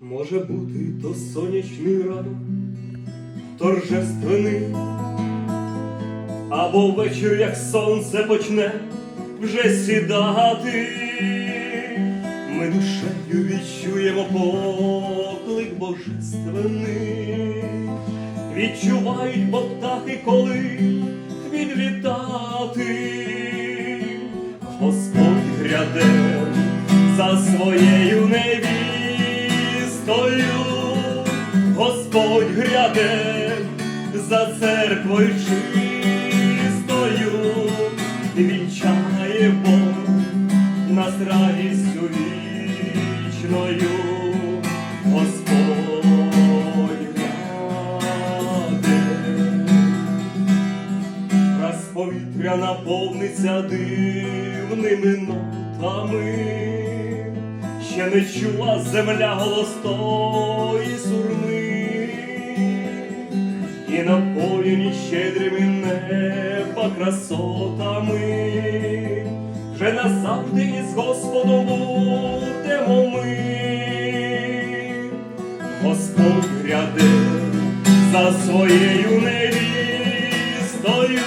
Може бути то сонячний ранок, торжественний, або вечір, як сонце почне вже сідати. Ми душею відчуємо поклик божественний, відчувають бо птахи, коли відлітати. Господь гряде за своєю невістою, Господь гряде за церквою чистою, вінчає Бог нас радістю вічною, Господь гряде. Повітря наповниться дивними нотами, ще не чула земля голос тої сурми, і напоєні щедрими неба красотами, вже назавжди із Господом будемо ми. Господь гряде за своєю невістою,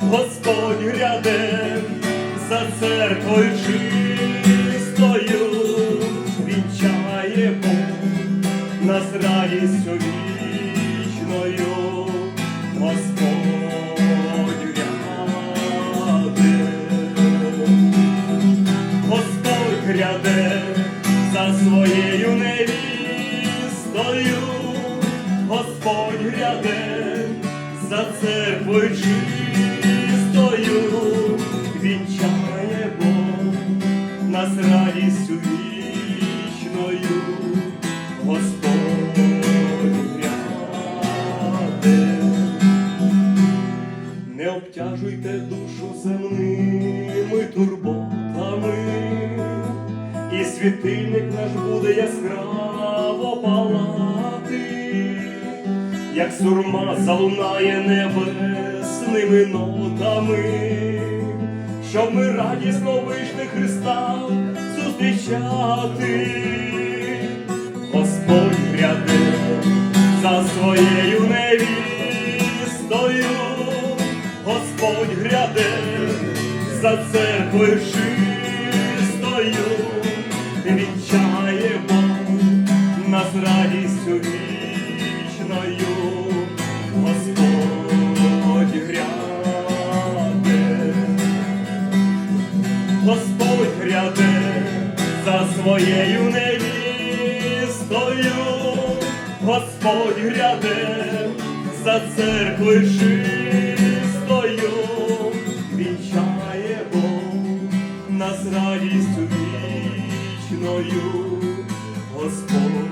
Господь гряде за церквою нас радістю вічною, Господь гряде. Господь гряде за своєю невістою, Господь гряде за церквою чистою, вінчає Бог нас радістю гряде. Не обтяжуйте душу земними турботами, і світильник наш буде яскраво палати, як сурма залунає небесними нотами, щоб ми радісно вийшли Христа зустрічати. Невістою, Господь гряде за церквою чистою, вінчає Бог нас радістю вічною, Господь гряде. Господь гряде за своєю невістою, Господь гряде за церквою чистою, вінчає Бог нас радістю вічною, Господь